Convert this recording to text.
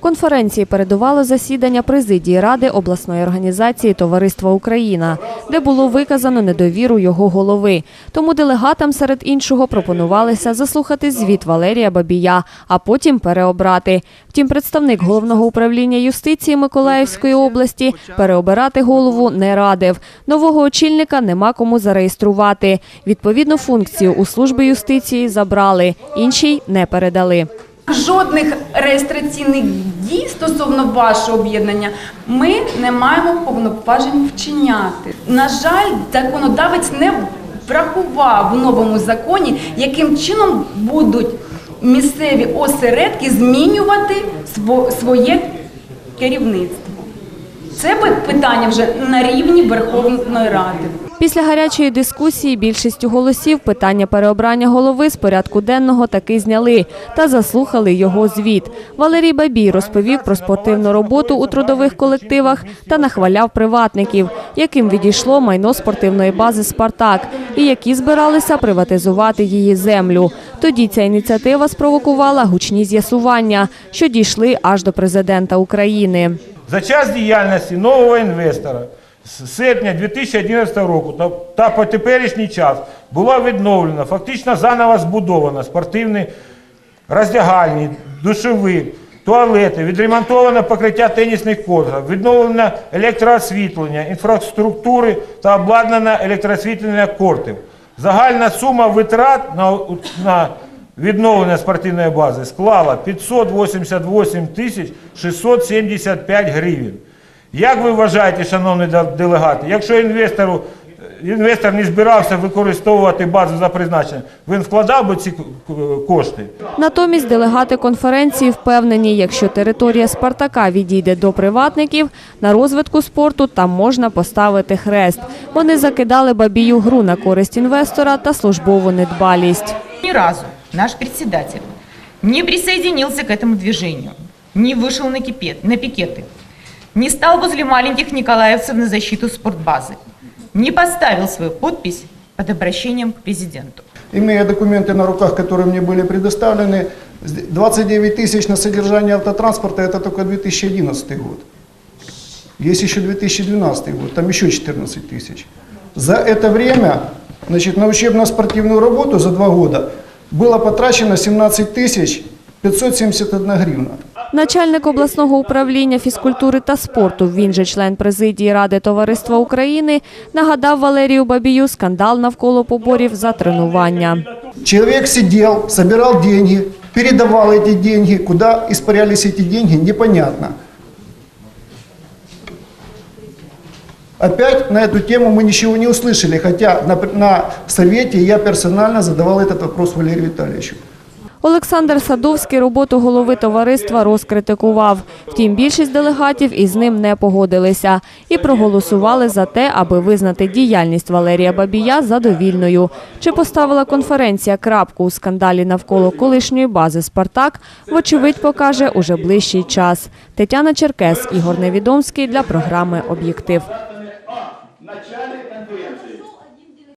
Конференції передувало засідання президії Ради обласної організації Товариства Україна, де було виказано недовіру його голови. Тому делегатам серед іншого пропонувалося заслухати звіт Валерія Бабія, а потім переобрати. Втім, представник головного управління юстиції Миколаївської області переобирати голову не радив. Нового очільника нема кому зареєструвати. Відповідну функцію у служби юстиції забрали, іншій не передали. Жодних реєстраційних дій стосовно вашого об'єднання ми не маємо повноважень вчиняти. На жаль, законодавець не врахував в новому законі, яким чином будуть місцеві осередки змінювати своє керівництво. Це питання вже на рівні Верховної Ради. Після гарячої дискусії більшістю голосів питання переобрання голови з порядку денного таки зняли та заслухали його звіт. Валерій Бабій розповів про спортивну роботу у трудових колективах та нахваляв приватників, яким відійшло майно спортивної бази Спартак і які збиралися приватизувати її землю. Тоді ця ініціатива спровокувала гучні з'ясування, що дійшли аж до президента України. За час діяльності нового інвестора з серпня 2011 року та, по теперішній час була відновлена, фактично заново збудована спортивні роздягальні, душові, туалети, відремонтоване покриття тенісних кортів, відновлено електроосвітлення, інфраструктури та обладнане електроосвітлення кортів. Загальна сума витрат на, на відновлення спортивної бази склала 588 тисяч 675 гривень. Як ви вважаєте, шановні делегати, якщо інвестору, інвестор не збирався використовувати базу за призначенням, він вкладав би ці кошти? Натомість делегати конференції впевнені, якщо територія Спартака відійде до приватників, на розвитку спорту там можна поставити хрест. Вони закидали бабію гру на користь інвестора та службову недбалість. Ни разу наш председатель не присоединился к этому движению, не вышел на, кипет, на пикеты, не стал возле маленьких николаевцев на защиту спортбазы, не поставил свою подпись под обращением к президенту. Имея документы на руках, которые мне были предоставлены, 29 тысяч на содержание автотранспорта – это только 2011 год. Есть еще 2012 год, там еще 14 тысяч. За это время значит, на учебно-спортивную работу за два года было потрачено 17 тысяч 571 гривна. Начальник обласного управління фізкультури та спорту, він же член президії Ради Товариства України, нагадав Валерію Бабію скандал навколо поборів за тренування. Человек сидел, собирал деньги, передавал эти деньги, куда испарялись эти деньги, непонятно. Опять на эту тему мы ничего не услышали, хотя на, на совете я персонально задавал этот вопрос Валерию Витальевичу. Олександр Садовський роботу голови товариства розкритикував. Втім, більшість делегатів із ним не погодилися і проголосували за те, аби визнати діяльність Валерія Бабія задовільною. Чи поставила конференція крапку у скандалі навколо колишньої бази Спартак, вочевидь покаже уже ближчий час. Тетяна Черкес, Ігор Невідомський для програми Об'єктив. начальник